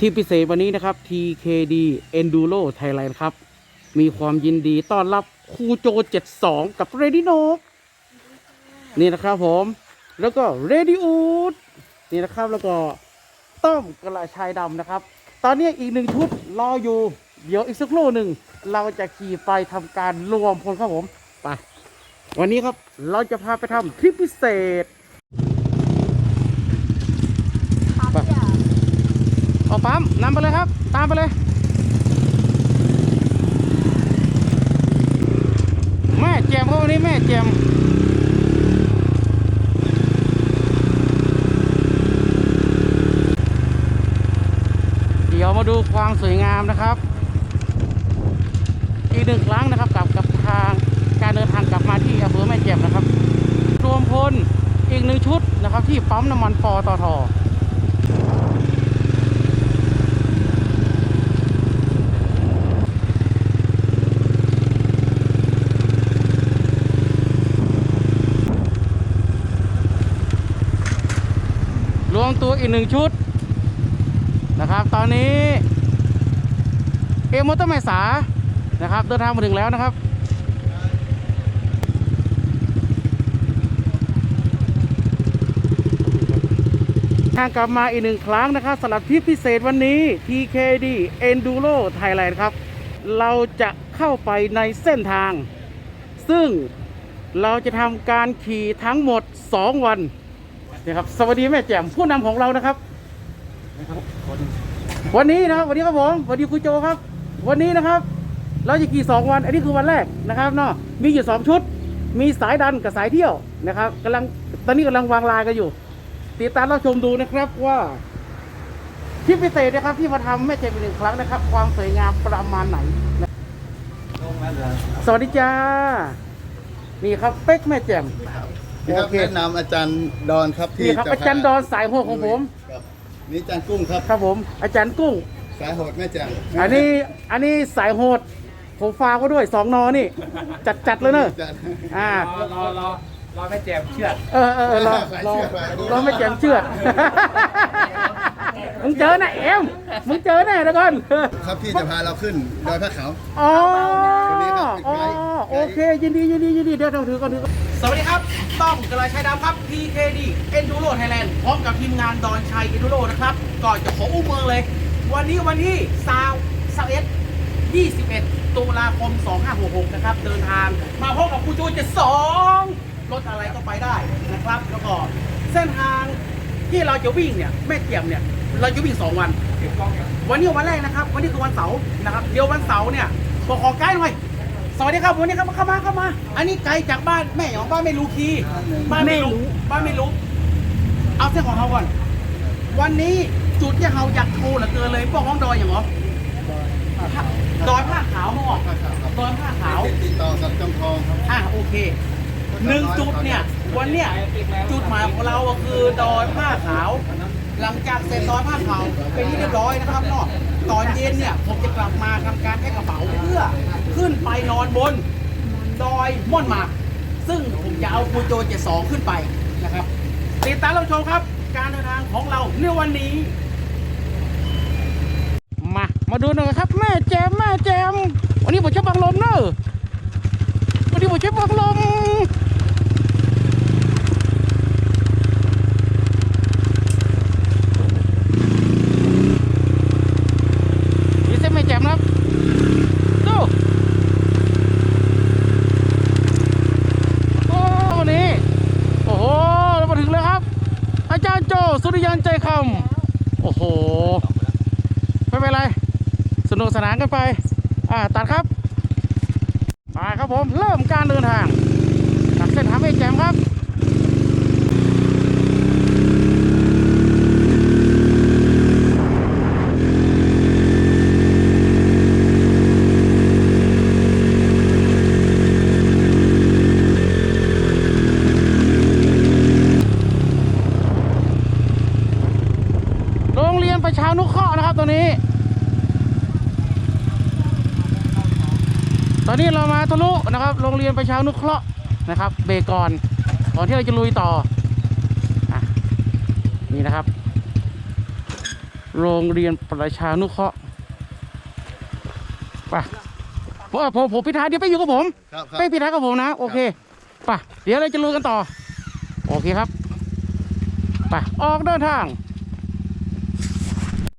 ที่พิเศษวันนี้นะครับ TKD Enduro Thailand ครับ มีความยินดีต้อนรับครูโจ 72 กับเรดิโนกนี่นะครับผม แล้วก็เรดิอูดนี่นะครับแล้วก็ต้อมกระชายดำนะครับ ตอนนี้อีกหนึ่งชุดรออยู่ เดี๋ยวอีกสักครู่หนึ่ง เราจะขี่ไปทำการรวมพลครับผม ไป วันนี้ครับเราจะพาไปทำทริปพิเศษ ครับ ไป อย่า เอา ปั๊มนำไปเลยครับ ตามไปเลย แม่แจมครับวันนี้แม่แจมเดี๋ยวมาดูความสวยงามนะครับ อีกหนึ่งครั้งนะครับกับกับทางการเดินทางกลับมาที่อำเภอแม่แจ่มนะครับ รวมพลอีกหนึ่งชุดนะครับ ที่ปั๊มน้ำมันปอตท รวมตัวอีกหนึ่งชุดนะครับ ตอนนี้เอมอเตอร์แมสานะครับ เดินทางมาถึงแล้วนะครับทางกลับมาอีกหนึ่งครั้งนะครับสำหรับทริปพิเศษวันนี้ TKD Enduro Thailand ครับ เราจะเข้าไปในเส้นทาง ซึ่งเราจะทำการขี่ทั้งหมด 2 วัน นะครับสวัสดีแม่แจ่มผู้นำของเรานะครับวันนี้นะครับ วันนี้ครับผมสวัสดีครูโจครับ วันนี้นะครับ เราจะขี่2วัน อันนี้คือวันแรกนะครับเนาะมีอยู่2ชุด มีสายดันกับสายเที่ยวนะครับกำลังตอนนี้กำลังวางลายกันอยู่ ติดตามรับชมดูนะครับว่าทริปพิเศษนะครับที่มาทำแม่เจมอีกหนึ่งครั้งนะครับ ความสวยงามประมาณไหนนะสวัสดีจ้านี่ครับเป๊กแม่แจ่มนี่ครับ โอเค แนะนำอาจารย์ดอนครับที่นี่ครับจะอาจารย์ดอนสายโหดของผม ครับนี่อาจารย์กุ้งครับ ครับผม อาจารย์กุ้ง สายโหดแม่แจ่มอันนี้อันนี้สายโหด ผมฟากก็ด้วยสองนอนี่ จัดจัดๆเลยเนอะอาจารย์อ่า รอรอรอรอแม่แจมเชือดเออเออเออรอรอรอไม่แจ่มเชื่อดมึงเจอแน่เอ็มมึงเจอแน่เดี๋ยวก่อน ครับที่จะพาเราขึ้นดอยพระเขา อ๋อ คนนี้ครับเป็นอ๋อไกด์ โอเค ยินดียินดียินดีเดี๋ยวเราถือก่อนถือก่อนสวัสดีครับ ต้องกระชัยดำครับ PKD Enduro Thailand พร้อมกับทีมงานดอนชัย Enduro นะครับ ก่อนจะขออุ้มเมืองเลย วันนี้วันที่ซาวซาวเอส21 ตุลาคม 2566 นะครับ เดินทางมาพบกับครูจู72รถอะไรก็ไปได้นะครับ แล้วก็เส้นทางที่เราจะวิ่งเนี่ยแม่เกี่ยมเนี่ยเราจะวิ่ง 2 วันเก็บกล้องยังวันนี้วันแรกนะครับ วันนี้คือวันเสาร์นะครับ เดี๋ยววันเสาร์เนี่ยบอกขอไกด์หน่อย สวัสดีครับวันนี้ครับเข้ามาเข้ามา อันนี้ไกด์จากบ้านแม่ของบ้านไม่รู้คีบ้านไม่รู้บ้านไม่รู้ เอาเส้นของเขาก่อน วันนี้จุดที่เขาอยากโทรเหลือเกินเลยพวกห้องดอยอย่างเหรอดอยผ้าขาวเนาะพระเขาครับดอยผ้าขาวติดต่อกับจำทองครับอะโอเคหนึ่งจุดเนี่ย วันเนี้ยจุดหมายของเราก็คือดอยผ้าขาว หลังจากเสร็จดอยผ้าขาวเป็นที่เรียบร้อยนะครับเนาะ ตอนเย็นเนี่ยผมจะกลับมาทำการแพ็คกระเป๋าเพื่อขึ้นไปนอนบนดอยม่อนหมากซึ่งผมจะเอาคูโจเจ็ดสองขึ้นไปนะครับ ติดตามเราชมครับ การเดินทางของเราในวันนี้ มา มาดูหน่อยครับ แม่แจมแม่แจม วันนี้ผมชอบบังลมเนอะวันนี้ผมชอบบังลม นี่เส้นแม่แจมนะครับดูโอ้วันนี้ โอ้โห เรามาถึงแล้วครับ อาจารย์โจสุ ริยันใจคำโอ้โห ไม่เป็นไร สนุกสนานกันไป อ่า ตัดครับไปครับผม เริ่มการเดินทางจากเส้นทางแม่แจมครับ โรงเรียนประชา นุเคราะห์นะครับตัวนี้ ตอนนี้เรามาทะลุนะครับ โรงเรียนประชานุเคราะห์นะครับ เบรกก่อนก่อนที่เราจะลุยต่ออะนี่นะครับ โรงเรียนประชานุเคราะห์ไปผมผมผมพิธาเดี๋ยวไปอยู่กับผมครับครับไปพิธากับผมนะโอเคไปเดี๋ยวเราจะลุยกันต่อ โอเคครับไปออกเดินทาง